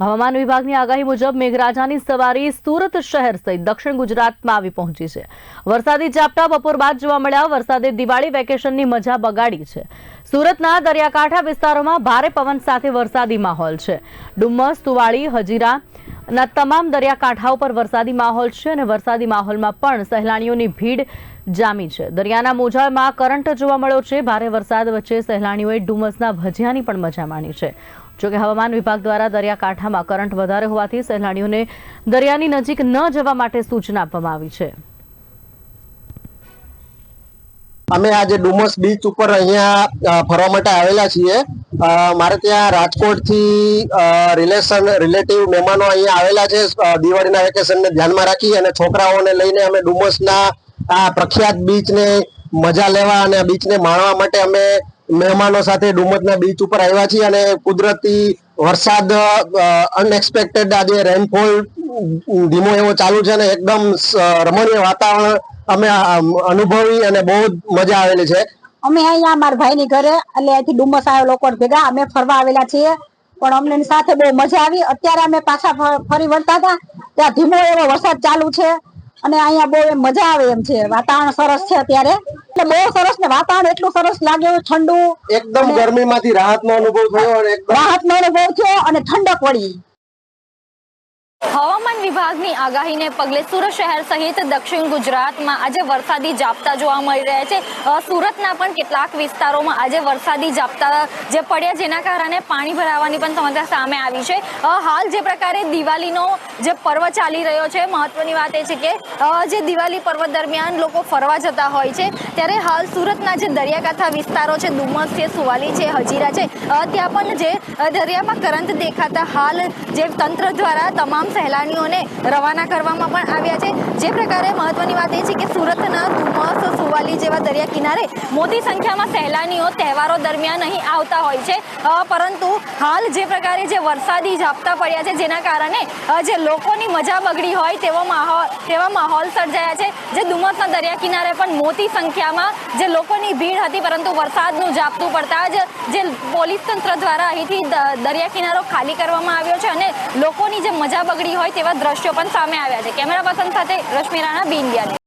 હવામાન વિભાગની આગાહી મુજબ મેઘરાજાની સવારી સુરત શહેર સહિત દક્ષિણ ગુજરાતમાં આવી પહોંચી છે. વરસાદી ઝાપટા બપોર બાદ જોવા મળ્યા. વરસાદે દિવાળી વેકેશનની મજા બગાડી છે. સુરતના દરિયાકાંઠા વિસ્તારોમાં ભારે પવન સાથે વરસાદી માહોલ છે. ડુમ્મસ તુવાળી હજીરા ના તમામ દરિયાકાંઠા ઉપર વરસાદી માહોલ છે અને વરસાદી માહોલમાં પણ સહેલાણીઓની ભીડ જામી છે. દરિયાના મોજામાં કરંટ જોવા મળ્યો છે. ભારે વરસાદ વચ્ચે સહેલાણીઓએ ડુમસના ભજીયાની પણ મજા માણી છે. જોકે હવામાન વિભાગ દ્વારા દરિયાકાંઠામાં કરંટ વધારે હોવાથી સહેલાણીઓને દરિયાની નજીક ન જવા માટે સૂચના આપવામાં આવી છે. અમે આજે ડુમસ બીચ ઉપર અહીંયા ફરવા માટે આવેલા છીએ. મારે ત્યાં રાજકોટથી રિલેશન, રિલેટિવ મહેમાનો અહીંયા આવેલા છે. દિવાળીના વેકેશનને ધ્યાનમાં રાખી અને છોકરાઓને લઈને અમે ડુમસના આ પ્રખ્યાત બીચને મજા લેવા અને બીચને માણવા માટે અમે મહેમાનો સાથે ડુમસના બીચ ઉપર આવ્યા છીએ અને કુદરતી વરસાદ અનએક્સપેક્ટેડ આજે રેનફોલ ધીમો એવો ચાલુ છે અને એકદમ રમણીય વાતાવરણ અમે અનુભવી અને બહુ જ મજા આવેલી છે. અમે અહીંયા મારા ભાઈની ઘરે, એટલે અહીંથી ડુમસ આવે લોકો ભેગા, અમે ફરવા આવેલા છીએ. પણ અમને સાથે બહુ મજા આવી. અત્યારે અમે પાછા ફરી વળતા હતા. ત્યાં ધીમો એવો વરસાદ ચાલુ છે. અને અહીંયા બહુ એમ મજા આવે એમ છે. વાતાવરણ સરસ છે અત્યારે. એટલે બહુ સરસ ને વાતાવરણ એટલું સરસ લાગે ઠંડુ. એકદમ ગરમીમાંથી રાહતનો અનુભવ થયો રાહતનો અનુભવ થયો અને ઠંડક પડી હવામાન વિભાગની આગાહીને પગલે સુરત શહેર સહિત દક્ષિણ ગુજરાતમાં આજે વરસાદી ઝાપટા જોવા મળી રહ્યા છે. સુરતના પણ કેટલાક વિસ્તારોમાં આજે વરસાદી ઝાપટા જે પડ્યા જેના કારણે પાણી ભરાવાની પણ સમસ્યા સામે આવી છે. હાલ જે પ્રકારે દિવાળીનો જે પર્વ ચાલી રહ્યો છે, મહત્વની વાત એ છે કે જે દિવાળી પર્વ દરમિયાન લોકો ફરવા જતા હોય છે. ત્યારે હાલ સુરતના જે દરિયાકાંઠા વિસ્તારો છે, ડુમસ છે, સુવાલી છે, હજીરા છે ત્યાં પણ જે દરિયામાં કરંટ દેખાતા હાલ જે તંત્ર દ્વારા તમામ સહેલાણીઓને રવાના કરવામાં પણ આવ્યા છે. જે પ્રકારે મહત્વની વાત એ છે કે સુરતના ડુમસ સુવાલી જેવા દરિયા કિનારે મોટી સંખ્યામાં સહેલાણીઓ તહેવારો દરમિયાન અહીં આવતા હોય છે. પરંતુ હાલ જે પ્રકારે જે વરસાદી ઝાપટા પડ્યા છે, જેના કારણે જે લોકોની મજા બગડી હોય તેવો માહોલ, તેવા માહોલ સર્જાયા છે, જે ડુમસના દરિયા કિનારે પણ મોટી સંખ્યામાં જે લોકોની ભીડ હતી, પરંતુ વરસાદનું ઝાપટું પડતા જ જે પોલીસ તંત્ર દ્વારા અહીંથી દરિયા કિનારો ખાલી કરવામાં આવ્યો છે અને લોકોની જે મજા બગડી હોય તેવા દ્રશ્યો પણ સામે આવ્યા છે કેમેરા પર્સન સાથે રશ્મિ રાણા.